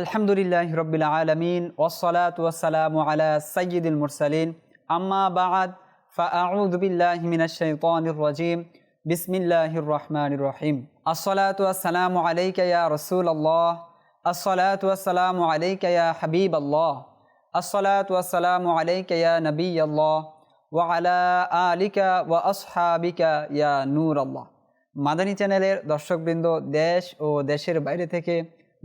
আলহামদুলিল্লাহ রবিল আলমিন ওসলাত ওসালাম আলা সঈদুল মুরসালিন। আম্মা বাদ ফাউদ্দিল্লাহিমিনাশাইতানিরজিম বিসমিল্লাহির রহমানির রহিম। আসসালাতু আসসালামু আলাইকা ইয়া রাসূলুল্লাহ। আসসালাতু আসসালামু আলাইকা ইয়া হাবিবাল্লাহ। আসসালাতু আসসালামু আলাইকা ইয়া নবিয়াল্লাহ। ওয়া আলা আলিকা ওয়া আসহাবিকা ইয়া নূরাল্লাহ। মাদানী চ্যানেলের দর্শকবৃন্দ দেশ ও দেশের বাইরে থেকে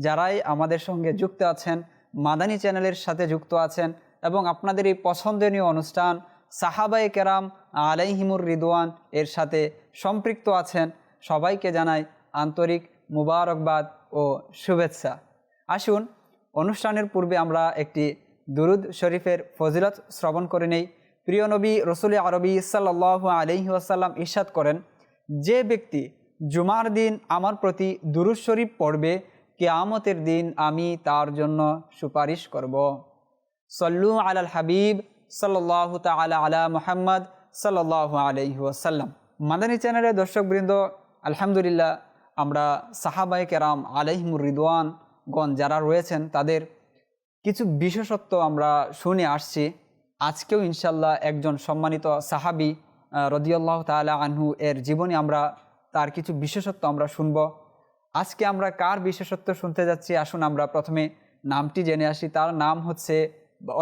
যারাই আমাদের সঙ্গে যুক্ত আছেন, মাদানী চ্যানেলের সাথে যুক্ত আছেন এবং আপনাদের এই পছন্দনীয় অনুষ্ঠান সাহাবাই কেরাম আলাইহিমুর রিদওয়ান এর সাথে সম্পৃক্ত আছেন, সবাইকে জানাই আন্তরিক মুবারকবাদ ও শুভেচ্ছা। আসুন, অনুষ্ঠানের পূর্বে আমরা একটি দুরুদ শরীফের ফজিলত শ্রবণ করে নেই। প্রিয় নবী রসুল আরবি সাল্লাহ আলহি আসাল্লাম করেন, যে ব্যক্তি জুমার দিন আমার প্রতি দুরুদ শরীফ পড়বে কেয়ামতের দিন আমি তার জন্য সুপারিশ করব। সল্লু আলাল হাবিব সাল্লাহ তালা আলা মুহাম্মদ সাল্লাহ আলহি ওয়াসাল্লাম। মাদানী চ্যানেলের দর্শকবৃন্দ, আলহামদুলিল্লাহ, আমরা সাহাবাই কেরাম আলহিমুর রিদওয়ানগণ যারা রয়েছেন তাদের কিছু বিশেষত্ব আমরা শুনে আসছি। আজকেও ইনশাল্লাহ একজন সম্মানিত সাহাবি রদিয়াল্লাহ তালা আনহু এর জীবনে আমরা, তার কিছু বিশেষত্ব আমরা শুনব। আজকে আমরা কার বিশেষত্ব শুনতে যাচ্ছি? আসুন আমরা প্রথমে নামটি জেনে আসি। তার নাম হচ্ছে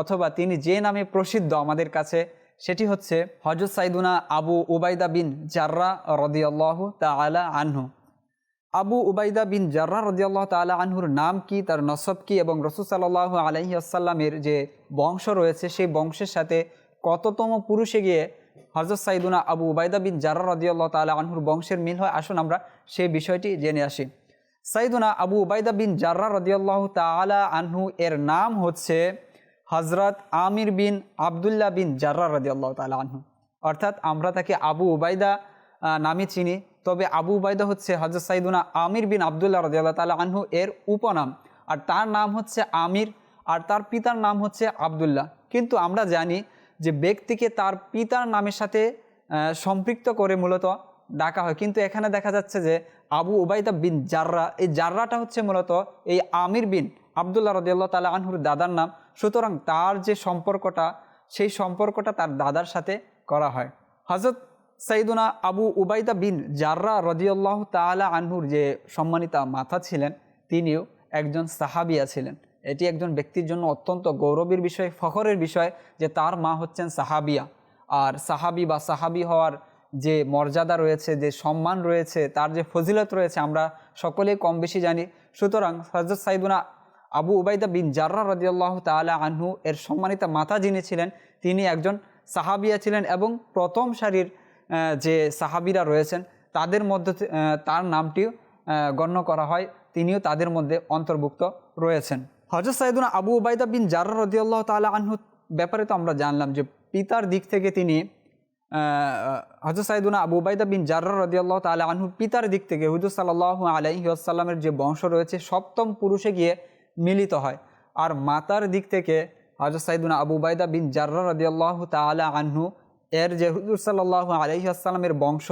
অথবা তিনি যে নামে প্রসিদ্ধ আমাদের কাছে, সেটি হচ্ছে হজরত সাইদুনা আবু উবাইদা বিন জার্রা রদিয়াল্লাহ তালা আনহু। আবু উবাইদা বিন জার্রা রদিয়াল্লাহ তালা আনহুর নাম কি, তার নসব কি এবং রসুল সাল্লাহ আলহি আসাল্লামের যে বংশ রয়েছে, সেই বংশের সাথে কততম পুরুষে গিয়ে হজরত সাইদুনা আবু উবাইদা বিন জার্রা রদিয়াল্লাহ তালা আনহুর বংশের মিল হয়। আসুন আমরা সেই বিষয়টি জেনে আসি। সাইদুনা আবু উবায়দা বিন জার্রা রদিয়াল্লাহ তালা আনহু এর নাম হচ্ছে হজরত আমির বিন আবদুল্লাহ বিন জার্রা রদিয়াল্লাহ তালা আনহু। অর্থাৎ আমরা তাকে আবু উবাইদা নামে চিনি। তবে আবু উবায়দা হচ্ছে হজরত সাইদুনা আমির বিন আবদুল্লাহ রদিয়াল্লাহ তালা আনহু এর উপনাম। আর তার নাম হচ্ছে আমির, আর তার পিতার নাম হচ্ছে আবদুল্লাহ। কিন্তু আমরা জানি যে ব্যক্তিকে তার পিতার নামের সাথে সম্পৃক্ত করে মূলত ডাকা হয়। কিন্তু এখানে দেখা যাচ্ছে যে আবু উবাইদা বিন জাররা, এই জাররাটা হচ্ছে মূলত এই আমির বিন আবদুল্লাহ রদিয়াল্লাহ তালা আনহুর দাদার নাম। সুতরাং তার যে সম্পর্কটা, সেই সম্পর্কটা তার দাদার সাথে করা হয়। হজরত সাইদুনা আবু উবাইদা বিন জাররা রদিয়াল্লাহ তালা আনহুর যে সম্মানিতা মাথা ছিলেন, তিনিও একজন সাহাবিয়া ছিলেন। এটি একজন ব্যক্তির জন্য অত্যন্ত গৌরবের বিষয়, ফখরের বিষয় যে তার মা হচ্ছেন সাহাবিয়া। আর সাহাবি বা সাহাবি হওয়ার যে মর্যাদা রয়েছে, যে সম্মান রয়েছে, তার যে ফজিলত রয়েছে আমরা সকলেই কম বেশি জানি। সুতরাং হজরত সাইদুনা আবু উবাইদা বিন জার্রা রদিয়াল্লাহ তালা আনহু এর সম্মানিত মাতা যিনি ছিলেন, তিনি একজন সাহাবিয়া ছিলেন এবং প্রথম সারির যে সাহাবিরা রয়েছেন, তাদের মধ্যে তার নামটিও গণ্য করা হয়। তিনিও তাদের মধ্যে অন্তর্ভুক্ত রয়েছেন। হজরত সাইদুনা আবু উবাইদা বিন জার্রা রদিয়াল্লাহ তালা আনহু ব্যাপারে তো আমরা জানলাম যে পিতার দিক থেকে তিনি হজরত সাইদুনা আবু উবাইদা বিন জার্রা রদিয়াল্লাহ তালা আনহুর পিতার দিক থেকে হুজুর সাল্লাহ আলহি আসাল্লামের যে বংশ রয়েছে, সপ্তম পুরুষে গিয়ে মিলিত হয়। আর মাতার দিক থেকে হজরত সাইদুনা আবু উবাইদা বিন জার্রা রদিয়াল্লাহ তালা আনহু, এর যে হুজুর সাল্লাহ আলহি আসসালামের বংশ,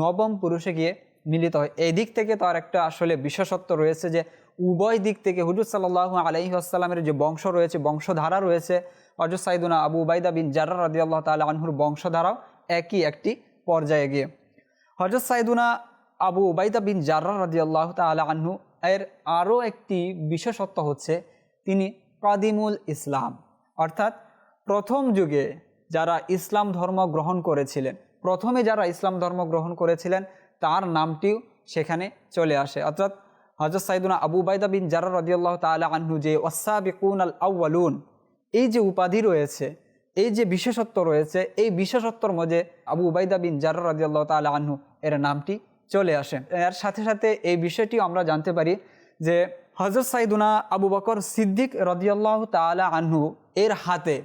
নবম পুরুষে গিয়ে মিলিত হয়। এই দিক থেকে তার একটা আসলে বিশেষত্ব রয়েছে যে উভয় দিক থেকে হুজুর সাল্লাহ আলহি আসসালামের যে বংশ রয়েছে, বংশধারা রয়েছে হজরত সাইদুনা আবু উবাইদা বিন জার্রা রদি আল্লাহ তালা আনহুর বংশধারাও একই একটি পর্যায়ে গিয়ে। হজরত সাইদুনা আবু উবাইদা বিন জার্রা রদি আল্লাহ তালা আনহু এর আরও একটি বিশেষত্ব হচ্ছে, তিনি কাদিমুল ইসলাম। অর্থাৎ প্রথম যুগে যারা ইসলাম ধর্ম গ্রহণ করেছিলেন, প্রথমে যারা ইসলাম ধর্ম গ্রহণ করেছিলেন, তার নামটিও সেখানে চলে আসে। অর্থাৎ হজরত সাইদুনা আবু বাইদা বিন জারা রদিয়াল্লাহ তালা আহ্নু যে ওয়াসাবিকুন আল আউ্বালুন এই যে উপাধি রয়েছে, এই যে বিশেষত্ব রয়েছে, এই বিশেষত্বর মধ্যে আবু উবাইদা বিন জারা রদিয়াল্লাহ তালা আহ্নু এর নামটি চলে আসে। এর সাথে সাথে এই বিষয়টিও আমরা জানতে পারি যে হজরত সাইদুনা আবু বকর সিদ্দিক রদিয়াল্লাহ তালা আহ্নু এর হাতে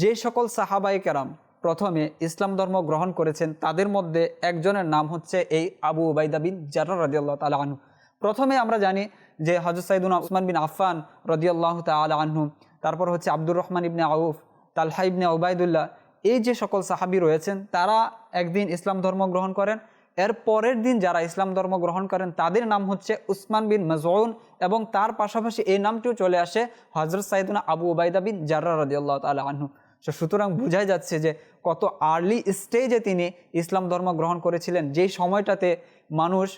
যে সকল সাহাবাই কেরাম প্রথমে ইসলাম ধর্ম গ্রহণ করেছেন, তাদের মধ্যে একজনের নাম হচ্ছে এই আবু উবাইদা বিন জারা রদিয়াল্লাহ তালা আনহু। প্রথমে আমরা জানি যে হজরত সাইদুন উসমান বিন আফান রদিয়াল্লাহ তালা আনহু, তারপর হচ্ছে আব্দুর রহমান ইবনে আউফ, তালহা ইবনে ওবায়দুল্লাহ এই যে সকল সাহাবি রয়েছেন, তারা একদিন ইসলাম ধর্ম গ্রহণ করেন। এর পরের দিন যারা ইসলাম ধর্ম গ্রহণ করেন, তাদের নাম হচ্ছে উসমান বিন মজউন এবং তার পাশাপাশি এই নামটিও চলে আসে হজরত সাইদুনা আবু ওবায়দা বিন জার্রা রদিয়াল্লাহ তালা আনহু। সুতরাং বোঝাই যাচ্ছে যে কত আর্লি স্টেজে তিনি ইসলাম ধর্ম গ্রহণ করেছিলেন। যেই সময়টাতে মানুষ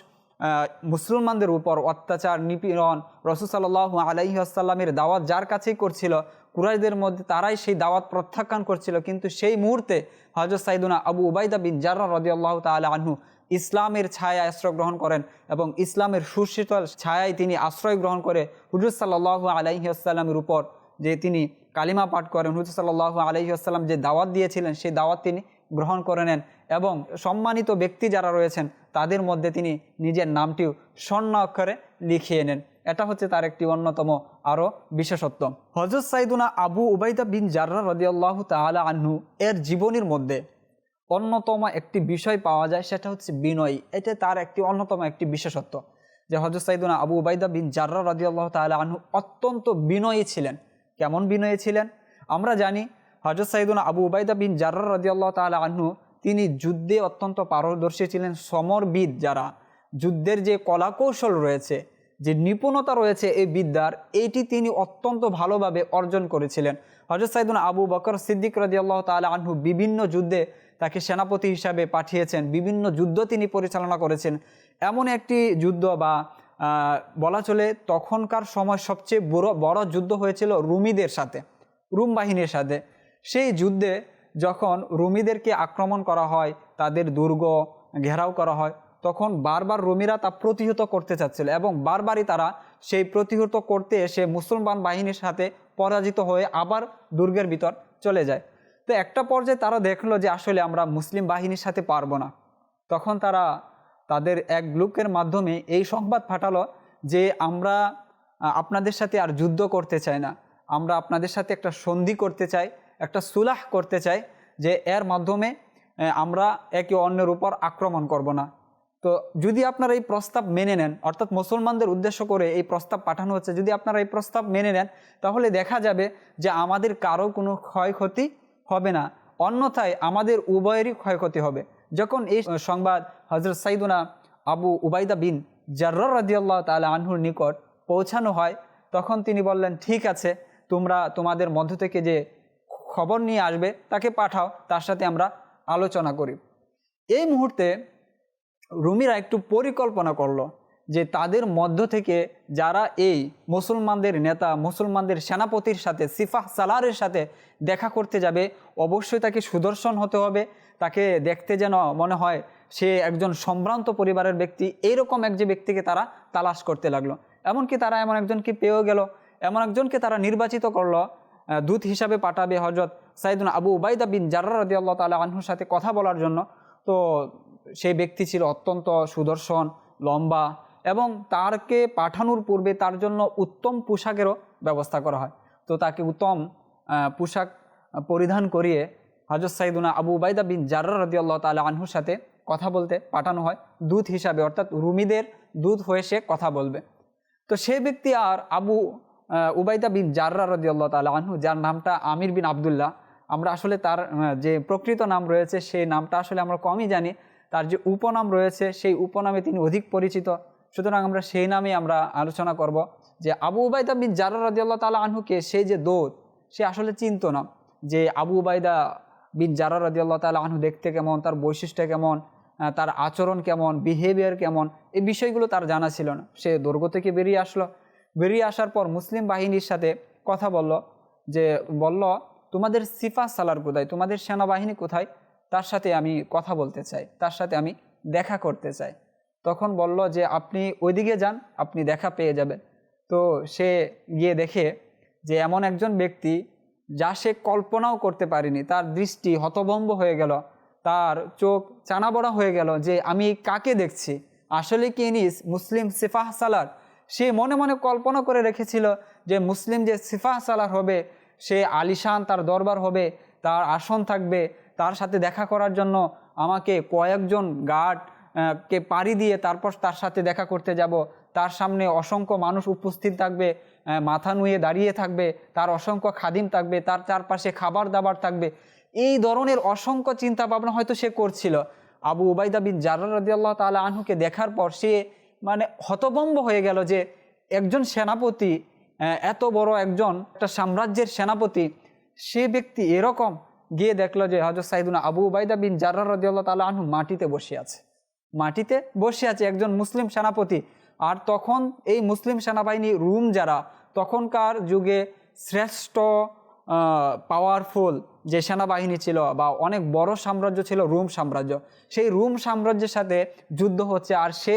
মুসলমানদের উপর অত্যাচার, নিপীড়ন রসুল সাল্লাহ আলাইহি আসাল্লামের দাওয়াত যার কাছেই করছিল কুরাইদের মধ্যে তারাই সেই দাওয়াত প্রত্যাখ্যান করছিল। কিন্তু সেই মুহূর্তে হজরত সাইদুনা আবু উবাইদা বিন জার্রা রদিয়াল্লাহ তালা আনহু ইসলামের ছায়া আশ্রয় গ্রহণ করেন এবং ইসলামের সুশীতল ছায়ায় তিনি আশ্রয় গ্রহণ করে হুজুর সাল্লাহ আলাইহি আসাল্লামের উপর যে তিনি কালিমা পাঠ করেন, হুজুর সাল্লাহ আলহি আসসালাম যে দাওয়াত দিয়েছিলেন, সেই দাওয়াত তিনি গ্রহণ করে নেন এবং সম্মানিত ব্যক্তি যারা রয়েছেন, তাদের মধ্যে তিনি নিজের নামটিও স্বর্ণ অক্ষরে লিখিয়ে নেন। এটা হচ্ছে তার একটি অন্যতম আরও বিশেষত্ব। হজরত সাইদুনা আবু উবাইদা বিন জার্রা রদিয়াল্লাহ তালা আহ্নু এর জীবনীর মধ্যে অন্যতম একটি বিষয় পাওয়া যায়, সেটা হচ্ছে বিনয়। এটা তার একটি অন্যতম একটি বিশেষত্ব যে হজরত সাইদুনা আবু উবাইদা বিন জার্রা রদিয়াল্লাহ তালা আহ্নু অত্যন্ত বিনয়ী ছিলেন। কেমন বিনয়ী ছিলেন? আমরা জানি হজরত সাইদুনা আবু উবাইদা বিন জার্রা রদিয়াল্লাহ তালা আহ্নু তিনি যুদ্ধে অত্যন্ত পারদর্শী ছিলেন, সমরবিদ যারা। যুদ্ধের যে কলাকৌশল রয়েছে, যে নিপুণতা রয়েছে এই বিদ্যার এইটি তিনি অত্যন্ত ভালোভাবে অর্জন করেছিলেন। হজরত সাইদুন আবু বকর সিদ্দিক রদিয়াল্লাহ তালা আনহু বিভিন্ন যুদ্ধে তাকে সেনাপতি হিসাবে পাঠিয়েছেন, বিভিন্ন যুদ্ধ তিনি পরিচালনা করেছেন। এমন একটি যুদ্ধ বা বলা চলে তখনকার সময় সবচেয়ে বড় বড় যুদ্ধ হয়েছিল রুমিদের সাথে, রুম বাহিনীর সাথে। সেই যুদ্ধে যখন রুমিদেরকে আক্রমণ করা হয়, তাদের দুর্গ ঘেরাও করা হয়, তখন বারবার রুমিরা তা প্রতিহত করতে চাচ্ছিল এবং বারবারই তারা সেই প্রতিহত করতে এসে মুসলমান বাহিনীর সাথে পরাজিত হয়ে আবার দুর্গের ভিতর চলে যায়। তো একটা পর্যায়ে তারা দেখল যে আসলে আমরা মুসলিম বাহিনীর সাথে পারব না। তখন তারা তাদের এক লোকের মাধ্যমে এই সংবাদ ফাটালো যে আমরা আপনাদের সাথে আর যুদ্ধ করতে চাই না। আমরা আপনাদের সাথে একটা সন্ধি করতে চাই। একটা সুলাহ করতে চাই যে এর মাধ্যমে আমরা একে অন্যের উপর আক্রমণ করব না। তো যদি আপনারা এই প্রস্তাব মেনে নেন, অর্থাৎ মুসলমানদের উদ্দেশ্য করে এই প্রস্তাব পাঠানো হচ্ছে, যদি আপনারা এই প্রস্তাব মেনে নেন, তাহলে দেখা যাবে যে আমাদের কারও কোনো ক্ষয়ক্ষতি হবে না। অন্যথায় আমাদের উভয়েরই ক্ষয়ক্ষতি হবে। যখন এই সংবাদ হজরত সাইদুনা আবু উবাইদা বিন জার্র রাদিয়াল্লাহ তালা আনহুর নিকট পৌঁছানো হয়, তখন তিনি বললেন, ঠিক আছে, তোমরা তোমাদের মধ্য থেকে যে খবর নিয়ে আসবে, তাকে পাঠাও, তার সাথে আমরা আলোচনা করি। এই মুহূর্তে রুমিরা একটু পরিকল্পনা করল যে তাদের মধ্য থেকে যারা এই মুসলমানদের নেতা, মুসলমানদের সেনাপতির সাথে, সিফাহ সালারের সাথে দেখা করতে যাবে, অবশ্যই তাকে সুদর্শন হতে হবে। তাকে দেখতে যেন মনে হয় সে একজন সম্ভ্রান্ত পরিবারের ব্যক্তি। এইরকম এক যে ব্যক্তিকে তারা তালাশ করতে লাগল। এমনকি তারা এমন একজনকে পেয়েও গেল। এমন একজনকে তারা নির্বাচিত করল দূত হিসাবে পাঠাবে হজরত সাইদুন আবু উবাইদা বিন জার্রা রদি আল্লাহ তালা আনহুর সাথে কথা বলার জন্য। তো সেই ব্যক্তি ছিল অত্যন্ত সুদর্শন, লম্বা এবং তারকে পাঠানোর পূর্বে তার জন্য উত্তম পোশাকেরও ব্যবস্থা করা হয়। তো তাকে উত্তম পোশাক পরিধান করিয়ে হজরত সাইদুনা আবু উবাইদা বিন জার্রা রদি আল্লাহ তালা আনহুর সাথে কথা বলতে পাঠানো হয় দূত হিসাবে। অর্থাৎ রুমিদের দূত হয়ে সে কথা বলবে। তো সে ব্যক্তি আর আবু উবাইদা বিন জার্রা রদি আল্লাহ তালা আনহু, যার নামটা আমির বিন আবদুল্লাহ। আমরা আসলে তার যে প্রকৃত নাম রয়েছে, সেই নামটা আসলে আমরা কমই জানি। তার যে উপনাম রয়েছে, সেই উপনামে তিনি অধিক পরিচিত। সুতরাং আমরা সেই নামে আমরা আলোচনা করব যে আবু উবাইদা বিন জার্রা রদি আল্লাহ তালা আনহুকে সেই যে দৌদ সে আসলে চিনত না যে আবু উবাইদা বিন জারা রদি আল্লাহ তালা আনহু দেখতে কেমন, তার বৈশিষ্ট্য কেমন তার আচরণ কেমন বিহেভিয়ার কেমন, এই বিষয়গুলো তার জানা ছিল না। সে দুর্গ থেকে বেরিয়ে আসলো। বেরিয়ে আসার পর মুসলিম বাহিনীর সাথে কথা বলল, যে বলল, তোমাদের সিফা সালার কোথায়? তোমাদের সেনাবাহিনী কোথায়? তার সাথে আমি কথা বলতে চাই, তার সাথে আমি দেখা করতে চাই। তখন বলল যে, আপনি ওইদিকে যান, আপনি দেখা পেয়ে যাবেন। তো সে গিয়ে দেখে যে, এমন একজন ব্যক্তি যা সে কল্পনাও করতে পারেনি। তার দৃষ্টি হতভম্ব হয়ে গেল, তার চোখ চানাবড়া হয়ে গেল যে, আমি কাকে দেখছি? আসলে কি ইনি মুসলিম সিফাহ সালার? সে মনে মনে কল্পনা করে রেখেছিল যে মুসলিম যে সিফাহ সালার হবে, সে আলিশান তার দরবার হবে, তার আসন থাকবে, তার সাথে দেখা করার জন্য আমাকে কয়েকজন গার্ড কে পাড়ি দিয়ে তারপর তার সাথে দেখা করতে যাব। তার সামনে অসংখ্য মানুষ উপস্থিত থাকবে মাথা নুয়ে দাঁড়িয়ে থাকবে, তার অসংখ্য খাদিম থাকবে, তার চারপাশে খাবার দাবার থাকবে। এই ধরনের অসংখ্য চিন্তা ভাবনা হয়তো সে করছিল। আবু উবাইদা বিন জার্রা রদিয়াল্লাহ তালা আনহুকে দেখার পর সে মানে হতবম্ব হয়ে গেল যে একজন সেনাপতি এত বড় একজন একটা সাম্রাজ্যের সেনাপতি, সে ব্যক্তি এরকম গিয়ে দেখল যে হজরত সাইদুনা আবু উবাইদা বিন জার্রা রদিয়াল্লাহ তালা আনহু মাটিতে বসে আছে। মাটিতে বসে আছে একজন মুসলিম সেনাপতি। আর তখন এই মুসলিম সেনাবাহিনী রুম যারা, তখনকার যুগে শ্রেষ্ঠ পাওয়ারফুল যে সেনাবাহিনী ছিল বা অনেক বড় সাম্রাজ্য ছিল রুম সাম্রাজ্য। সেই রুম সাম্রাজ্যের সাথে যুদ্ধ হচ্ছে আর সে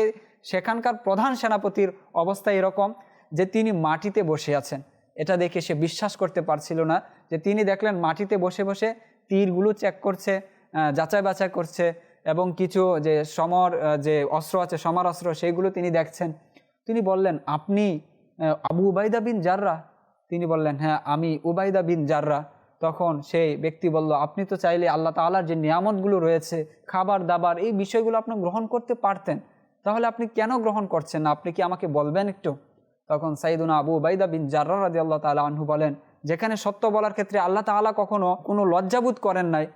সেখানকার প্রধান সেনাপতির অবস্থা এরকম যে তিনি মাটিতে বসে আছেন। এটা দেখে সে বিশ্বাস করতে পারছিল না যে তিনি দেখলেন মাটিতে বসে বসে তীরগুলো চেক করছে যাচাই বাছাই করছে এবং কিছু যে সমর যে অস্ত্র আছে সমর অস্ত্র সেইগুলো তিনি দেখছেন। তিনি বললেন, আপনি আবু উবাইদা বিন জাররা? তিনি বললেন হ্যাঁ আমি উবাইদা বিন জাররা। তখন সেই ব্যক্তি বলল, আপনি তো চাইলে আল্লাহ তাআলার যে নিয়ামতগুলো রয়েছে খাবার দাবার এই বিষয়গুলো আপনি গ্রহণ করতে পারতেন। তাহলে আপনি কেন গ্রহণ করছেন না? আপনি কি আমাকে বলবেন একটু? তখন সাইদুনা আবু উবাইদা বিন জার্রা রাদি আল্লাহ তালা আনহু বলেন, যেখানে সত্য বলার ক্ষেত্রে আল্লাহ তাআলা কখনো কোনো লজ্জাবোধ করেন নাই।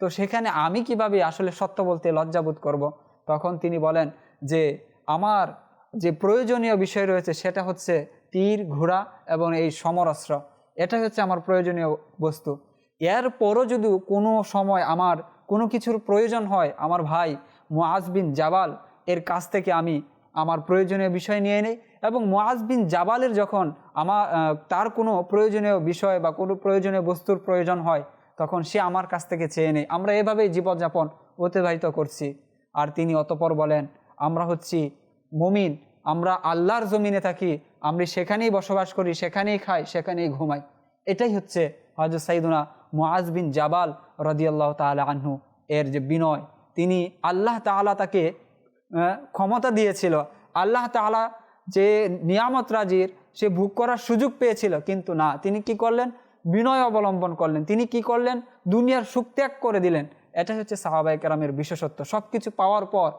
তো সেখানে আমি কীভাবে আসলে সত্য বলতে লজ্জাবোধ করব। তখন তিনি বলেন যে, আমার যে প্রয়োজনীয় বিষয় রয়েছে সেটা হচ্ছে তীর, ঘোড়া এবং এই সমরস্ত্র। এটাই হচ্ছে আমার প্রয়োজনীয় বস্তু। এরপরও যদি কোনো সময় আমার কোনো কিছুর প্রয়োজন হয়, আমার ভাই মুআজ বিন জাবাল এর কাছ থেকে আমি আমার প্রয়োজনীয় বিষয় নিয়ে নেই এবং মুআজ বিন জাবালের যখন আমার তার কোনো প্রয়োজনীয় বিষয় বা কোনো প্রয়োজনীয় বস্তুর প্রয়োজন হয়, তখন সে আমার কাছ থেকে চেয়ে নেই আমরা এভাবেই জীবনযাপন অতিবাহিত করছি। আর তিনি অতপর বলেন, আমরা হচ্ছি মুমিন, আমরা আল্লাহর জমিনে থাকি, আমরা সেখানেই বসবাস করি, সেখানেই খাই, সেখানেই ঘুমাই। এটাই হচ্ছে হজরত সাইদুনা মুআজ বিন জাবাল রদিয়াল্লাহ তাআলা আনহু এর যে বিনয়। তিনি আল্লাহ তাআলা তাকে ক্ষমতা দিয়েছিল। আল্লাহ তাআলা যে নিয়ামত রাজির, সে ভোগ করার সুযোগ পেয়েছিল, কিন্তু না, তিনি কি করলেন? বিনয় অবলম্বন করলেন। তিনি কি করলেন? দুনিয়ার সুখ ত্যাগ করে দিলেন। এটা হচ্ছে সাহাবাই কেরামের বিশেষত্ব। সব কিছু পাওয়ার পর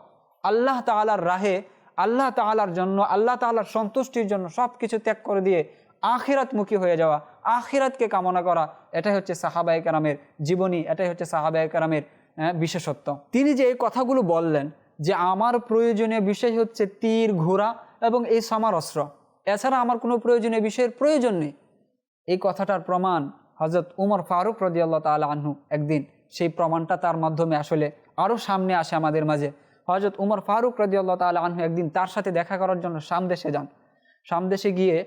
আল্লাহ তাআলার রাহে, আল্লাহ তাআলার জন্য, আল্লাহ তাআলার সন্তুষ্টির জন্য সব কিছু ত্যাগ করে দিয়ে আখিরাতমুখী হয়ে যাওয়া, আখিরাতকে কামনা করা, এটাই হচ্ছে সাহাবাই কেরামের জীবনী, এটাই হচ্ছে সাহাবাই কেরামের বিশেষত্ব। তিনি যে এই কথাগুলো বললেন যে আমার প্রয়োজনীয় বিষয় হচ্ছে তীর, ঘোড়া এবং এই সামার অস্ত্র। এছাড়া আমার কোনো প্রয়োজনীয় বিষয়ের প্রয়োজন নেই। এই কথাটার প্রমাণ হজরত উমর ফারুক রদিয়াল্লাহ তাল আহ্নু একদিন সেই প্রমাণটা তার মাধ্যমে আসলে আরও সামনে আসে আমাদের মাঝে। হজরত উমর ফারুক রদিয়াল্লাহ তাল আহ্নু একদিন তার সাথে দেখা করার জন্য সামদেশে যান। সামদেশে গিয়ে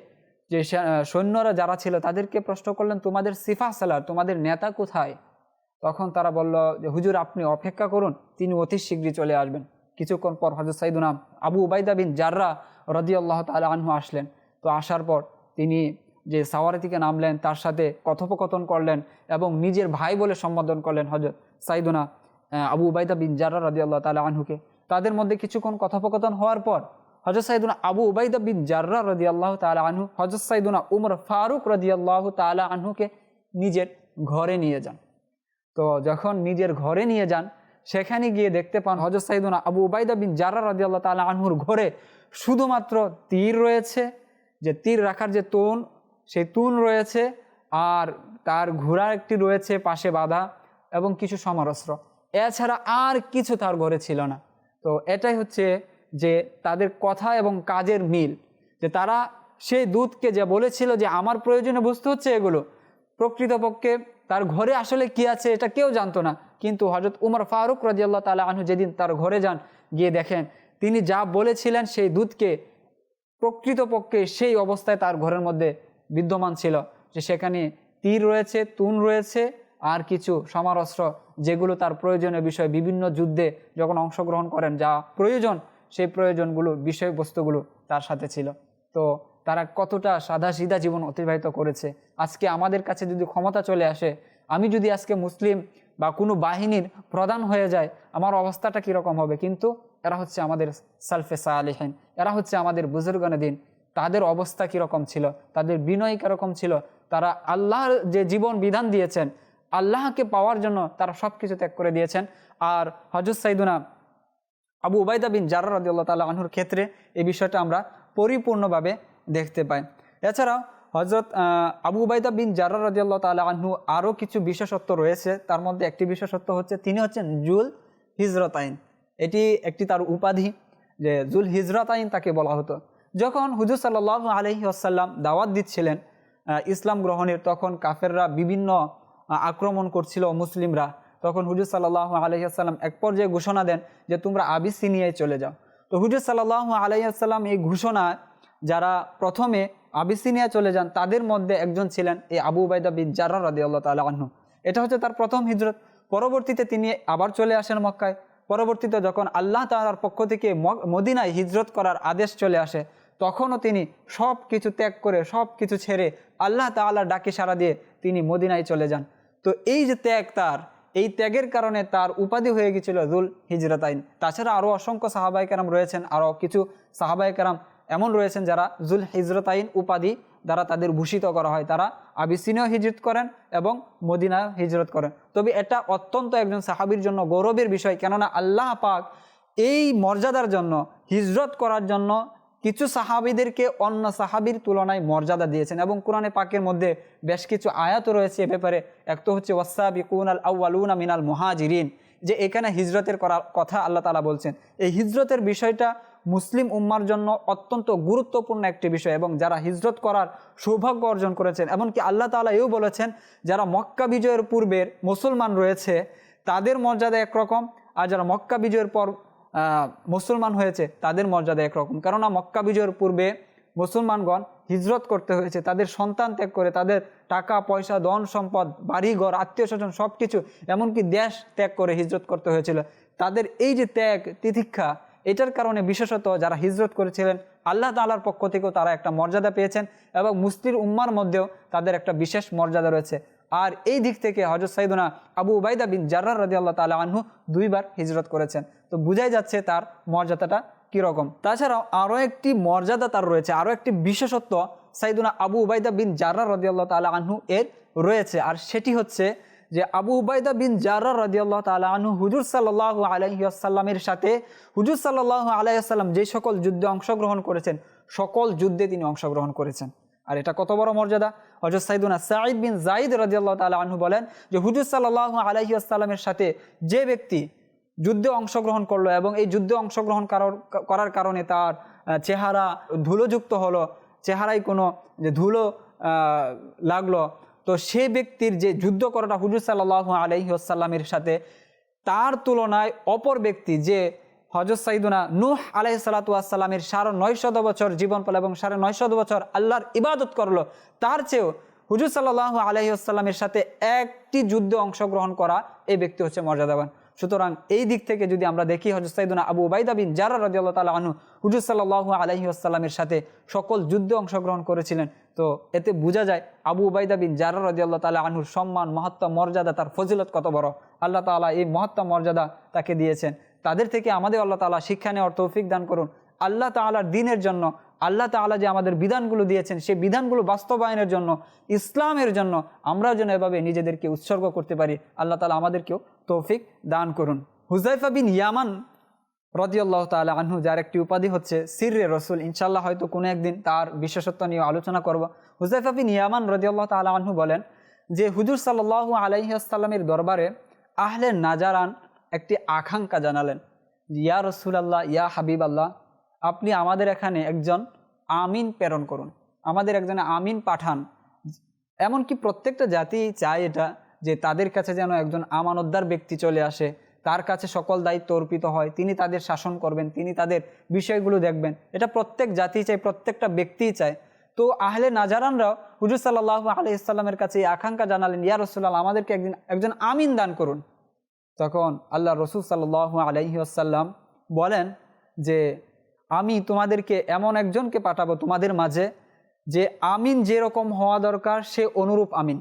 যে সৈন্যরা যারা ছিল তাদেরকে প্রশ্ন করলেন, তোমাদের সিফা সালার, তোমাদের নেতা কোথায়? তখন তারা বলল যে, হুজুর, আপনি অপেক্ষা করুন, তিনি অতি শীঘ্রই চলে আসবেন। কিছুক্ষণ পর হজরত সাইদুনাম আবু উবাইদা বিন জাররা রদি রদিয়াল্লাহ তালা আনহু আসলেন। তো আসার পর তিনি যে সাওয়ারি থেকে নামলেন, তার সাথে কথোপকথন করলেন এবং নিজের ভাই বলে সম্বোধন করলেন হজরত সাইদুনা আবু উবাইদা বিন জাররা রদিয়াল্লাহ তালা আনহুকে। তাদের মধ্যে কিছুক্ষণ কথোপকথন হওয়ার পর হজরত সাইদুনা আবু উবাইদা বিন জাররা রদিয়াল্লাহ তালা আনহু হজরত সাইদুনা উমর ফারুক রদি রদিয়াল্লাহ তালা আনহুকে নিজের ঘরে নিয়ে যান। তো যখন নিজের ঘরে নিয়ে যান সেখানে গিয়ে দেখতে পান হজরত সাইদুনা আবু উবাইদা বিন জারা রাজি আল্লাহ তালা আনহুর ঘরে শুধুমাত্র তীর রয়েছে, যে তীর রাখার যে তুন সেই তুন রয়েছে আর তার ঘোড়া একটি রয়েছে পাশে বাঁধা এবং কিছু সমরস্ত্র। এছাড়া আর কিছু তার ঘরে ছিল না। তো এটাই হচ্ছে যে তাদের কথা এবং কাজের মিল, যে তারা সেই দুধকে যে বলেছিল যে আমার প্রয়োজনে বুঝতে হচ্ছে এগুলো, প্রকৃতপক্ষে তার ঘরে আসলে কি আছে এটা কেউ জানতো না। কিন্তু হজরত উমর ফারুক রাজিয়াল্লাহ তালা আনহু যেদিন তার ঘরে যান, গিয়ে দেখেন তিনি যা বলেছিলেন সেই দুধকে প্রকৃতপক্ষে সেই অবস্থায় তার ঘরের মধ্যে বিদ্যমান ছিল। যে সেখানে তীর রয়েছে, তুন রয়েছে, আর কিছু সমারস্ত্র যেগুলো তার প্রয়োজনীয় বিষয়, বিভিন্ন যুদ্ধে যখন অংশগ্রহণ করেন, যা প্রয়োজন, সেই প্রয়োজনগুলো, বিষয়বস্তুগুলো তার সাথে ছিল। তো তারা কতটা সাদা সিধা জীবন অতিবাহিত করেছে? আজকে আমাদের কাছে যদি ক্ষমতা চলে আসে, আমি যদি আজকে মুসলিম বা কোনো বাহিনীর প্রধান হয়ে যায়, আমার অবস্থাটা কীরকম হবে? কিন্তু এরা হচ্ছে আমাদের সালফে সালেহেন, এরা হচ্ছে আমাদের বুজুর্গানে দিন। তাদের অবস্থা কীরকম ছিল? তাদের বিনয় কীরকম ছিল? তারা আল্লাহর যে জীবন বিধান দিয়েছেন, আল্লাহকে পাওয়ার জন্য তারা সব কিছু ত্যাগ করে দিয়েছেন। আর হজরত সাইদুনা আবু উবায়দা বিন জারা রদিউল্লাহ তালা আনহুর ক্ষেত্রে এই বিষয়টা আমরা পরিপূর্ণভাবে দেখতে পাই। এছাড়াও হজরত আবু উবাইদা বিন জারা রদিউল্লাহ তালা আনহু আরও কিছু বিশেষত্ব রয়েছে। তার মধ্যে একটি বিশেষত্ব হচ্ছে, তিনি হচ্ছেন জুল হিজরতাইন। এটি একটি তার উপাধি, যে জুল হিজরাতাইন তাকে বলা হতো। যখন হুজুর সাল্লাহ আলহি আসাল্লাম দাওয়াত দিচ্ছিলেন ইসলাম গ্রহণের, তখন কাফেররা বিভিন্ন আক্রমণ করছিল মুসলিমরা। তখন হুজুর সাল্লাহ আলহিহাল্লাম এক পর্যায়ে ঘোষণা দেন যে, তোমরা আবিসিনিয়ায় চলে যাও। তো হুজুর সাল্লাহ আলহিহাল্লাম এই ঘোষণা যারা প্রথমে আবিসিনিয়া চলে যান, তাদের মধ্যে একজন ছিলেন এই আবু উবাইদা বিন জার্রা রাদি আল্লাহ তালা আহ্ন এটা হচ্ছে তার প্রথম হিজরত। পরবর্তীতে তিনি আবার চলে আসেন মক্কায়। পরবর্তীতে যখন আল্লাহ তালার পক্ষ থেকে মদিনায় হিজরত করার আদেশ চলে আসে, তখনও তিনি সব কিছু ত্যাগ করে সব কিছু ছেড়ে আল্লাহ তাআলার ডাকে সারা দিয়ে তিনি মদিনায় চলে যান। তো এই যে ত্যাগ তার, এই ত্যাগের কারণে তার উপাধি হয়ে গেছিল জুল হিজরতাইন তাছাড়া আরও অসংখ্য সাহাবাই কারাম রয়েছেন, আরও কিছু সাহাবাই কারাম এমন রয়েছেন যারা জুল হিজরতাইন উপাধি দ্বারা তাদের ভূষিত করা হয়। তারা আবিসিনেও হিজরত করেন এবং মদিনায় হিজরত করেন। তবে এটা অত্যন্ত একজন সাহাবির জন্য গৌরবের বিষয়, কেননা আল্লাহ পাক এই মর্যাদার জন্য, হিজরত করার জন্য কিছু সাহাবিদেরকে অন্য সাহাবির তুলনায় মর্যাদা দিয়েছেন এবং কোরআনে পাকের মধ্যে বেশ কিছু আয়াত রয়েছে। এ ব্যাপারে এক তো হচ্ছে, ওয়াসাবিকুন আল আউআলুনা মিনাল মুহাজিরিন, যে এখানে হিজরতের করার কথা আল্লাহ তালা বলছেন। এই হিজরতের বিষয়টা মুসলিম উম্মার জন্য অত্যন্ত গুরুত্বপূর্ণ একটি বিষয় এবং যারা হিজরত করার সৌভাগ্য অর্জন করেছেন, এমনকি আল্লাহ তালা এও বলেছেন, যারা মক্কা বিজয়ের পূর্বের মুসলমান রয়েছে, তাদের মর্যাদা একরকম, আর যারা মক্কা বিজয়ের পর মুসলমান হয়েছে, তাদের মর্যাদা একরকম। কেননা মক্কা বিজয়ের পূর্বে মুসলমানগণ হিজরত করতে হয়েছে, তাদের সন্তান ত্যাগ করে, তাদের টাকা, পয়সা, ধন সম্পদ, বাড়িঘর আত্মীয় স্বজন সব কিছু এমনকি দেশ ত্যাগ করে হিজরত করতে হয়েছিল। তাদের এই যে ত্যাগ, তিতিক্ষা এটার কারণে বিশেষত যারা হিজরত করেছিলেন, আল্লাহ তালার পক্ষ থেকেও তারা একটা মর্যাদা পেয়েছেন এবং মুসলির উম্মার মধ্যেও তাদের একটা বিশেষ মর্যাদা রয়েছে। আর এই দিক থেকে হজরত সাইদুনা আবু উবাইদা বিন জার্রার রাজি আল্লাহ তালা আনহু দুইবার হিজরত করেছেন। তো বুঝাই যাচ্ছে তার মর্যাদাটা কীরকম। তাছাড়াও আরও একটি মর্যাদা তার রয়েছে, আরও একটি বিশেষত্ব সাইদুনা আবু উবাইদা বিন জার্রার রাজি আল্লাহ তালা আনহু এর রয়েছে। আর সেটি হচ্ছে যে আবু উবাইদা বিন জার্রার রাজি আল্লাহ তালা আনহু হুজুর সাল্লাহ আলহিসাল্লামের সাথে, হুজুর সাল্লাহ আলাইসাল্লাম যে সকল যুদ্ধে অংশগ্রহণ করেছেন, সকল যুদ্ধে তিনি অংশগ্রহণ করেছেন। আর এটা কত বড় মর্যাদা? হজরত সাইদুনা সাঈদ বিন জাইদ রাজিয়াল্লাহ তালা আনহু বলেন যে হুজুর সাল্লাহ আলহি সাথে যে ব্যক্তি যুদ্ধে অংশগ্রহণ করল এবং এই যুদ্ধে অংশগ্রহণ করার কারণে তার চেহারা ধুলোযুক্ত হলো, চেহারায় কোনো যে ধুলো লাগল তো সে ব্যক্তির যে যুদ্ধ করাটা হুজুর সাল্লাহ আলহি আসাল্লামের সাথে, তার তুলনায় অপর ব্যক্তি যে হজরত সাইদুনা নুহ আলহ সালাতামের সাড়ে নয়শত বছর জীবন পেল এবং সাড়ে নয়শত বছর আল্লাহর ইবাদত করল, তার চেয়েও হুজুর সাল্লাহ আলহি আসসালামের সাথে একটি যুদ্ধে অংশগ্রহণ করা এই ব্যক্তি হচ্ছে মর্যাদাবান। সুতরাং এই দিক থেকে যদি আমরা দেখি হজরত সাইদুনা আবু উবাইদা বিন জারা রাজি আল্লাহ তালা আনু হুজুর সাল্লাহ আলহি আসসালামের সাথে সকল যুদ্ধে অংশগ্রহণ করেছিলেন। তো এতে বোঝা যায় আবু উবাইদা বিন জারা রাজি আল্লাহ তালা আনুর সম্মান মহাত্মা মর্যাদা, তার ফজিলত কত বড়। আল্লাহ তালা এই মহাত্মা মর্যাদা তাকে দিয়েছেন। তাদের থেকে আমাদের আল্লাহ তালা শিক্ষা নেওয়ার তৌফিক দান করুন। আল্লাহ তালার দিনের জন্য আল্লাহ তালা যে আমাদের বিধানগুলো দিয়েছেন, সেই বিধানগুলো বাস্তবায়নের জন্য, ইসলামের জন্য আমরাও যেন এভাবে নিজেদেরকে উৎসর্গ করতে পারি, আল্লাহ তালা আমাদেরকেও তৌফিক দান করুন। হুজাইফা বিন ইয়ামান রদিয়াল্লাহ তালা আনহু, যার একটি উপাধি হচ্ছে সিররে রসুল ইনশাল্লাহ হয়তো কোনো একদিন তার বিশেষত্ব নিয়ে আলোচনা করব। হুজাইফা বিন ইয়ামান রদিয়াল্লাহ তালা আনহু বলেন যে, হুজুর সাল্লাহ আলাইসাল্লামের দরবারে আহলে নাজারান একটি আকাঙ্ক্ষা জানালেন। ইয়া রসুল আল্লাহ ইয়া হাবিব আল্লাহ আপনি আমাদের এখানে একজন আমিন প্রেরণ করুন। আমাদের একজন আমিন পাঠান। এমনকি প্রত্যেকটা জাতি চায় এটা যে তাদের কাছে যেন একজন আমানতদার ব্যক্তি চলে আসে। তার কাছে সকল দায়িত্ব অর্পিত হয়। তিনি তাদের শাসন করবেন, তিনি তাদের বিষয়গুলো দেখবেন। এটা প্রত্যেক জাতি চায়, প্রত্যেকটা ব্যক্তিই চায়। তো আহলে নাজারানরাও হুজুর সাল্লাহ আলহ ইসলামের কাছে এই আকাঙ্ক্ষা জানালেন, ইয়া রসুল্লাহ আমাদেরকে একদিন, একজন আমিন দান করুন। তখন আল্লাহ রসুল সাল্লাহ আসাল্লাম বলেন যে আমি তোমাদেরকে এমন একজনকে পাঠাবো তোমাদের মাঝে যে আমিন যেরকম হওয়া দরকার, সে অনুরূপ আমিন।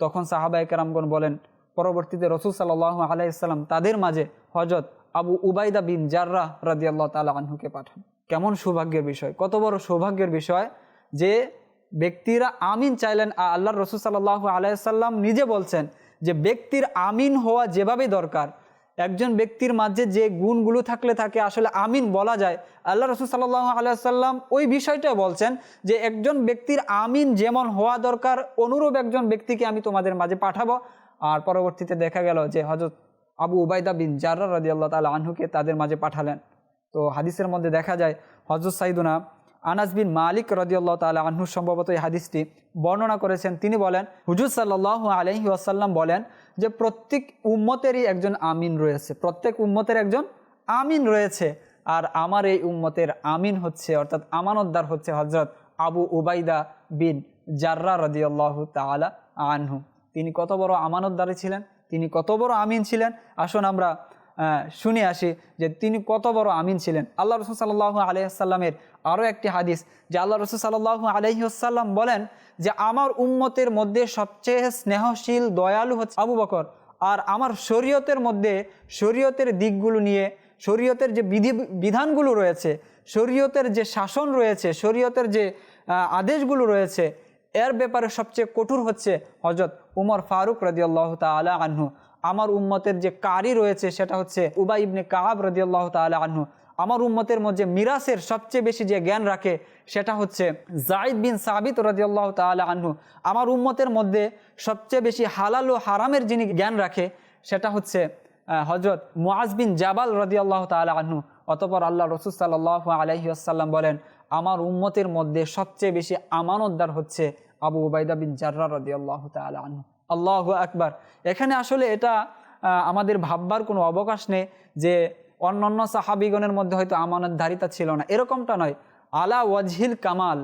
তখন সাহাবা একরামগণ বলেন, পরবর্তীতে রসুল সাল্লাহ আলাইসাল্লাম তাদের মাঝে হজরত আবু উবাইদা বিন জার্রা রাজি আল্লাহ তালা আনহুকে পাঠান। কেমন সৌভাগ্যের বিষয়, কত বড় সৌভাগ্যের বিষয় যে ব্যক্তিরা আমিন চাইলেন আর আল্লাহ রসুল সাল্লাহ আলাইসাল্লাম নিজে বলছেন যে ব্যক্তির আমিন হওয়া যেভাবে দরকার একজন ব্যক্তির মাঝে যে গুণগুলো থাকলে তাকে আসলে আমিন বলা যায়। আল্লাহ রসুল সাল্লাহ আলাইসাল্লাম ওই বিষয়টা বলছেন যে, একজন ব্যক্তির আমিন যেমন হওয়া দরকার, অনুরূপ একজন ব্যক্তিকে আমি তোমাদের মাঝে পাঠাবো। আর পরবর্তীতে দেখা গেল যে হজরত আবু উবায়দা বিন জার্রা রাজি আল্লাহ তালা আনহুকে তাদের মাঝে পাঠালেন। তো হাদিসের মধ্যে দেখা যায় হজরত সাইদুনা আনাস বিন মালিক রদিয়াল্লাহ তালা আহ্ন সম্ভবত এই হাদিসটি বর্ণনা করেছেন। তিনি বলেন, হুজুর সাল্লাহ আলহি আসাল্লাম বলেন যে প্রত্যেক উম্মতেরই একজন আমিন রয়েছে, প্রত্যেক উম্মতের একজন আমিন রয়েছে। আর আমার এই উম্মতের আমিন হচ্ছে, অর্থাৎ আমানতদার হচ্ছে হজরত আবু উবাইদা বিন জার্রা রদিয়াল্লাহ তালা আনহু। তিনি কত বড় আমানতদারি ছিলেন? তিনি কত বড় আমিন ছিলেন? আসুন আমরা শুনে আসি যে তিনি কত বড় আমিন ছিলেন। আল্লাহ রসুল সাল্লাহ আলহিহাসাল্লামের আরও একটি হাদিস, যে আল্লাহ রসুল সাল্লাহ আলহিহাসাল্লাম বলেন যে আমার উম্মতের মধ্যে সবচেয়ে স্নেহশীল, দয়ালু হচ্ছে আবু বকর। আর আমার শরীয়তের মধ্যে শরীয়তের দিকগুলো নিয়ে, শরীয়তের যে বিধি, বিধানগুলো রয়েছে, শরীয়তের যে শাসন রয়েছে, শরীয়তের যে আদেশগুলো রয়েছে, এর ব্যাপারে সবচেয়ে কঠোর হচ্ছে হজরত উমর ফারুক রদিয়াল্লাহ তালা আনহু। আমার উম্মতের যে কারি রয়েছে সেটা হচ্ছে উবা ইবনে কাহাব রদিয়াল্লাহ তালা আনহু। আমার উম্মতের মধ্যে মিরাসের সবচেয়ে বেশি যে জ্ঞান রাখে, সেটা হচ্ছে জাইদ বিন সাবিত রদিয়াল্লাহ তালা আনহু। আমার উম্মতের মধ্যে সবচেয়ে বেশি হালাল ও হারামের যিনি জ্ঞান রাখে, সেটা হচ্ছে হজরত মুআজ বিন জাবাল রদিয়াল্লাহ তালা আনহু। অতপর আল্লাহ রসুল সাল্লাহ আলহি আসাল্লাম বলেন, আমার উম্মতের মধ্যে সবচেয়ে বেশি আমানতদার হচ্ছে আবু উবাইদা বিন জার্রা রদিয়াল্লাহ তালা আনহু। আল্লাহ আকবার। এখানে আসলে এটা আমাদের ভাববার কোনো অবকাশ নেই যে অন্যান্য সাহাবিগণের মধ্যে হয়তো আমানতধারিতা ছিল না। এরকমটা নয়। আলা ওয়াজহিল কামাল।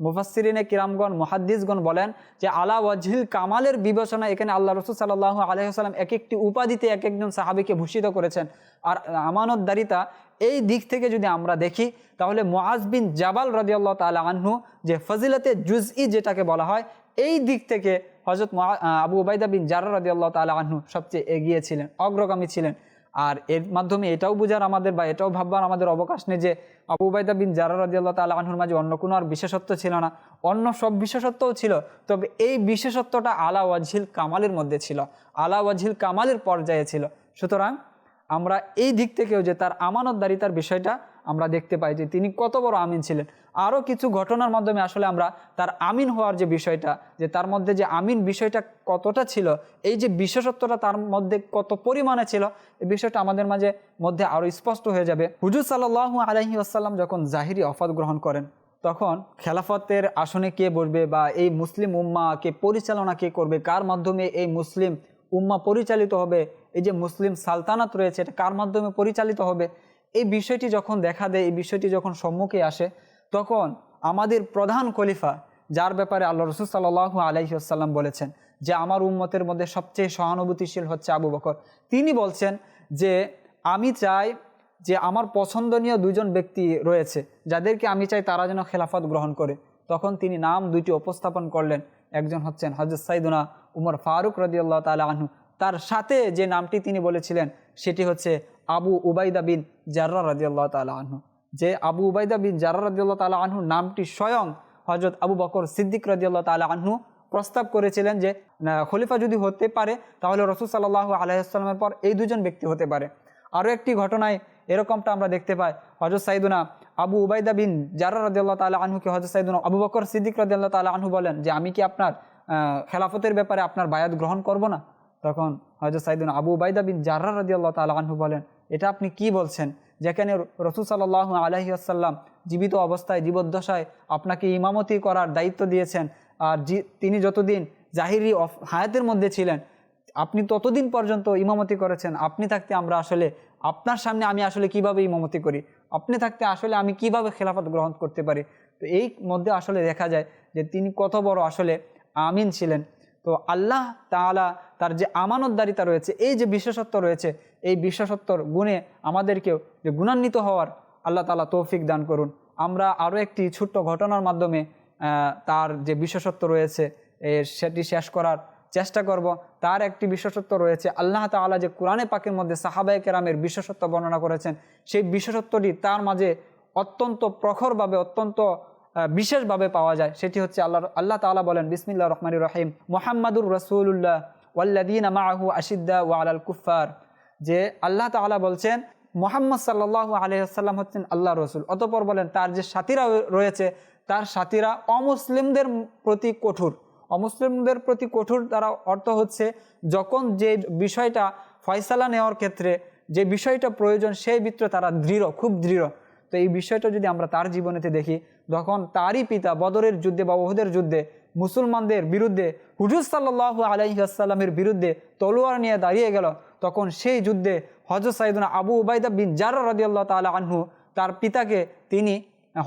মুফাসসিরিনে কিরামগণ, মুহাদ্দিসগণ বলেন যে, আলা ওয়াজহিল কামালের বিবেচনা এখানে আল্লাহ রসুল সাল্লাহ আলহিহাস্লাম এক একটি উপাধিতে এক একজন সাহাবিকে ভূষিত করেছেন। আর আমানতদারিতা এই দিক থেকে যদি আমরা দেখি, তাহলে মুআজ বিন জাবাল রাজিয়াল্লাহ তালা আনহু যে ফজিলতে জুজই যেটাকে বলা হয়, এই দিক থেকে হজরত আবু উবাইদা বিন জার রাজিয়াল্লাহ তালা আনহু সবচেয়ে এগিয়ে ছিলেন, অগ্রগামী ছিলেন। আর এর মাধ্যমে এটাও বোঝার আমাদের বা এটাও ভাববার আমাদের অবকাশ নেই যে আবু উবাইদা বিন জারা রাজিয়াল্লাহ তালা আনহুর মাঝে অন্য কোনো আর বিশেষত্ব ছিল না। অন্য সব বিশেষত্বও ছিল, তবে এই বিশেষত্বটা আলা ওয়াজহিল কামালের মধ্যে ছিল, আলা ওয়াজহিল কামালের পর্যায়ে ছিল। সুতরাং আমরা এই দিক থেকেও যে তার আমানতদারিতার বিষয়টা আমরা দেখতে পাই যে তিনি কত বড় আমিন ছিলেন। আরও কিছু ঘটনার মাধ্যমে আসলে আমরা তার আমিন হওয়ার যে বিষয়টা, যে তার মধ্যে যে আমিন বিষয়টা কতটা ছিল, এই যে বিশেষত্বটা তার মধ্যে কত পরিমাণে ছিল, এই বিষয়টা আমাদের মাঝে, মধ্যে আরও স্পষ্ট হয়ে যাবে। হুজুর সাল্লাহ আলহি আসাল্লাম যখন জাহিরি অফাত গ্রহণ করেন, তখন খেলাফতের আসনে কে বসবে বা এই মুসলিম উম্মাকে পরিচালনা কে করবে, কার মাধ্যমে এই মুসলিম উম্মা পরিচালিত হবে, এই যে মুসলিম সালতানাত রয়েছে এটা কার মাধ্যমে পরিচালিত হবে, এই বিষয়টি যখন দেখা দেয়, এই বিষয়টি যখন সম্মুখে আসে তখন আমাদের প্রধান খলিফা, যার ব্যাপারে আল্লাহ রসুল সাল্লাহ আলহিহাসাল্লাম বলেছেন যে, আমার উম্মতের মধ্যে সবচেয়ে সহানুভূতিশীল হচ্ছে আবু বকর। তিনি বলছেন যে, আমি চাই যে, আমার পছন্দনীয় দুজন ব্যক্তি রয়েছে, যাদেরকে আমি চাই তারা যেন খেলাফত গ্রহণ করে। তখন তিনি নাম দুইটি উপস্থাপন করলেন। একজন হচ্ছেন হজরত সাইদুনা উমর ফারুক রদিয়াল্লাহ তালা আনহু। তার সাথে যে নামটি তিনি বলেছিলেন, সেটি হচ্ছে আবু উবাইদা বিন জার্রা রদিয়াল্লাহ তালা আনহু। যে আবু উবাইদা বিন জার্রা রদিয়াল্লাহ তালা আনহু নামটি স্বয়ং হজরত আবু বকর সিদ্দিক রদিয়াল্লাহ তালা আনহু প্রস্তাব করেছিলেন যে খলিফা যদি হতে পারে, তাহলে রসুল সাল্লাহ আলাইসাল্লামের পর এই দুজন ব্যক্তি হতে পারে। আরও একটি ঘটনায় এরকমটা আমরা দেখতে পাই। হজরত সাইদুনা আবু উবাইদা বিন জারা রদিয়াল্লাহ তালা আনহুকে হজরত সাইদুনা আবু বকর সিদ্দিক রদিয়াল্লাহ তালা আনহু বলেন যে, আমি কি আপনার খেলাফতের ব্যাপারে আপনার বায়াত গ্রহণ করব না? তখন হজরত সাইদুনা আবু উবাইদা বিন জার্রা রদিয়াল্লাহ তালা আনহু বলেন, এটা আপনি কি বলছেন? যেখানে রসুল সাল্লাহ আলহি আসাল্লাম জীবিত অবস্থায়, জীবদ্দশায় আপনাকে ইমামতি করার দায়িত্ব দিয়েছেন। আর তিনি যতদিন জাহিরি হায়াতের মধ্যে ছিলেন, আপনি ততদিন পর্যন্ত ইমামতি করেছেন। আপনি থাকতে আমরা আসলে, আপনার সামনে আমি আসলে কীভাবে ইমামতি করি? আপনি থাকতে আসলে আমি কীভাবে খেলাফত গ্রহণ করতে পারি? তো এই মধ্যে আসলে দেখা যায় যে তিনি কত বড় আসলে আমিন ছিলেন। তো আল্লাহ তাআলা তার যে আমানতদারিতা রয়েছে, এই যে বিশেষত্ব রয়েছে, এই বিশেষত্বর গুণে আমাদেরকেও যে গুণান্বিত হওয়ার আল্লাহ তাআলা তৌফিক দান করুন। আমরা আরও একটি ছোট্ট ঘটনার মাধ্যমে তার যে বিশেষত্ব রয়েছে সেটি শেষ করার চেষ্টা করব। তার একটি বিশেষত্ব রয়েছে, আল্লাহ তাআলা যে কোরআনে পাকের মধ্যে সাহাবায়ে কেরামের বিশেষত্ব বর্ণনা করেছেন, সেই বিশেষত্বটি তার মাঝে অত্যন্ত প্রখরভাবে, অত্যন্ত বিশেষভাবে পাওয়া যায়, সেটি হচ্ছে আল্লাহ আল্লাহ তাআলা বলেন বিসমিল্লাহ রহমান রহিম, মোহাম্মদুর রসুল্লাহ ওয়াল্লাদিন মাহু আশিদ্দা ওয়ালাল কুফার যে আল্লাহ তাআলা বলছেন, মোহাম্মদ সাল্লাহ আলহাম হচ্ছেন আল্লাহ রসুল। অতপর বলেন, তার যে সাথীরা রয়েছে, তার সাথীরা অমুসলিমদের প্রতি কঠোর। অমুসলিমদের প্রতি কঠোর দ্বারা অর্থ হচ্ছে, যখন যে বিষয়টা ফয়সালা নেওয়ার ক্ষেত্রে, যে বিষয়টা প্রয়োজন, সেই ভিতরে তারা দৃঢ়, খুব দৃঢ়। তো এই বিষয়টা যদি আমরা তার জীবনেতে দেখি, তখন তারই পিতা বদরের যুদ্ধে বা ওহুদের যুদ্ধে, মুসলমানদের বিরুদ্ধে, হুজুর সাল্লাহ আলাইসাল্লামের বিরুদ্ধে তলোয়ার নিয়ে দাঁড়িয়ে গেল। তখন সেই যুদ্ধে হজরত সাইদুনা আবু উবাইদা বিন জার রদিয়াল্লাহ তালা আনহু তার পিতাকে তিনি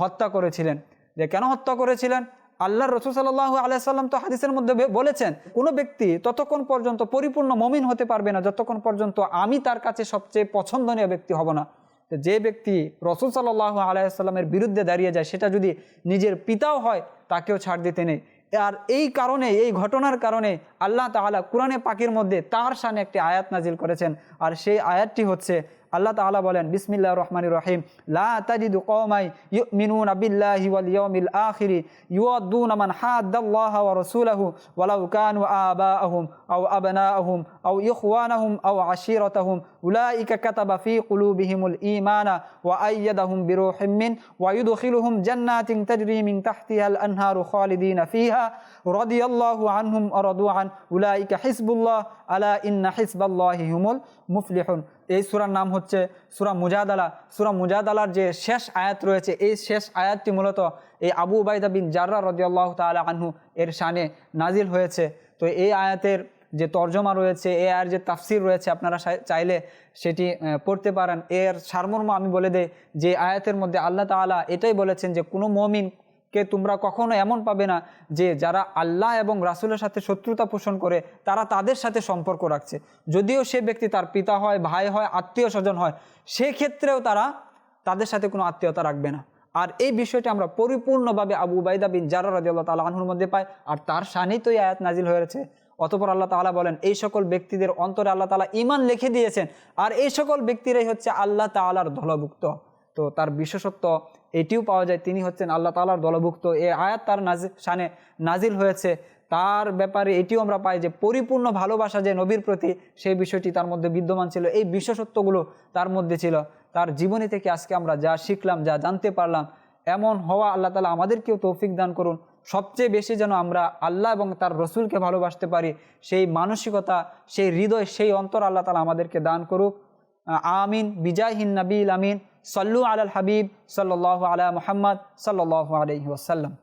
হত্যা করেছিলেন। যে কেন হত্যা করেছিলেন? আল্লাহ রসুল সাল্লাহ আলাইসাল্লাম তো হাদিসের মধ্যে বলেছেন, কোনো ব্যক্তি ততক্ষণ পর্যন্ত পরিপূর্ণ মমিন হতে পারবে না, যতক্ষণ পর্যন্ত আমি তার কাছে সবচেয়ে পছন্দনীয় ব্যক্তি হব না। তো যে ব্যক্তি রসুল সাল্লাহ আলাইসাল্লামের বিরুদ্ধে দাঁড়িয়ে যায়, সেটা যদি নিজের পিতাও হয়, তাকেও ছাড় দিতে নেই। আর এই কারণে, এই ঘটনার কারণে আল্লাহ তাহালা কোরআনে পাকির মধ্যে তার সামনে একটি আয়াত নাজিল করেছেন। আর সেই আয়াতটি হচ্ছে আল্লাহ তাআলা বলেন বিসমিল্লাহ রহমানির রহিম লা তাজিদু কওমাই ইউমিনুনা বিল্লাহি ওয়াল ইয়াউমিল আখিরি ইউয়াদ্দুনা মান হাদ্দাল্লাহা ওয়া রাসূলাহু ওয়ালাউ কানু আবাআহুম আও আবনাআহুম আও ইখওয়ানাহুম আও আশিরাতাহুম উলাইকা কাতাবা ফি কুলুবিহিমুল ঈমানা ওয়া আইয়াদাহুম বিরূহিম মিন ওয়া ইউদখিলুহুম জান্নাতিন তাজরি মিন তাহতিহাল আনহারু খালিদিনা ফিহা রাদিয়াল্লাহু আনহুম ওয়া রাদু আন উলাইকা হিজবুল্লাহ আলা ইন্না হিজবাল্লাহি হুমুল মুফলিহুন এই সুরার নাম হচ্ছে সূরা মুজাদালা। সূরা মুজাদালার যে শেষ আয়াত রয়েছে, এই শেষ আয়াতটি মূলত এই আবু উবাইদা বিন জাররা রাদিয়াল্লাহু তাআলা আনহু এর শানে নাজিল হয়েছে। তো এই আয়াতের যে তর্জমা রয়েছে এ আর যে তাফসির রয়েছে, আপনারা চাইলে সেটি পড়তে পারেন। এর সারমর্ম আমি বলে দেই যে আয়াতের মধ্যে আল্লাহ তাআলা এটাই বলেছেন যে কোনো মমিন কে তোমরা কখনো এমন পাবে না যে যারা আল্লাহ এবং রাসুলের সাথে শত্রুতা পোষণ করে, তারা তাদের সাথে সম্পর্ক রাখছে। যদিও সে ব্যক্তি তার পিতা হয়, ভাই হয়, আত্মীয় স্বজন হয়, সেক্ষেত্রেও তারা তাদের সাথে কোনো আত্মীয়তা রাখবে না। আর এই বিষয়টি আমরা পরিপূর্ণভাবে আবু বাইদা বিন জারা রাজিউল্লাহ তালা আনহুর মধ্যে পাই। আর তার সানেই তো আয়াত নাজিল হয়েছে অতপর আল্লাহ তাআলা বলেন, এই সকল ব্যক্তিদের অন্তরে আল্লাহ তাআলা ইমান লিখে দিয়েছেন। আর এই সকল ব্যক্তিরাই হচ্ছে আল্লাহ তাআলার দলভুক্ত। তো তার বিশেষত্ব এটিও পাওয়া যায়। তিনি হচ্ছেন আল্লাহ তালার দলভুক্ত। এ আয়াত তার শানে নাজিল হয়েছে। তার ব্যাপারে এটিও আমরা পাই যে পরিপূর্ণ ভালোবাসা যে নবীর প্রতি সেই বিষয়টি তার মধ্যে বিদ্যমান ছিল। এই বিশেষত্বগুলো তার মধ্যে ছিল। তার জীবনী থেকে আজকে আমরা যা শিখলাম, যা জানতে পারলাম, এমন হওয়া আল্লাহ তালা আমাদেরকেও তৌফিক দান করুন। সবচেয়ে বেশি যেন আমরা আল্লাহ এবং তার রসুলকে ভালোবাসতে পারি, সেই মানসিকতা, সেই হৃদয়, সেই অন্তর আল্লাহ তালা আমাদেরকে দান করুক। আমিন বিজাহিন নবীল আমিন সল্লু আলাল হাবিব সাল্লাহ আলা মোহাম্মদ সাল্লাহ আলহি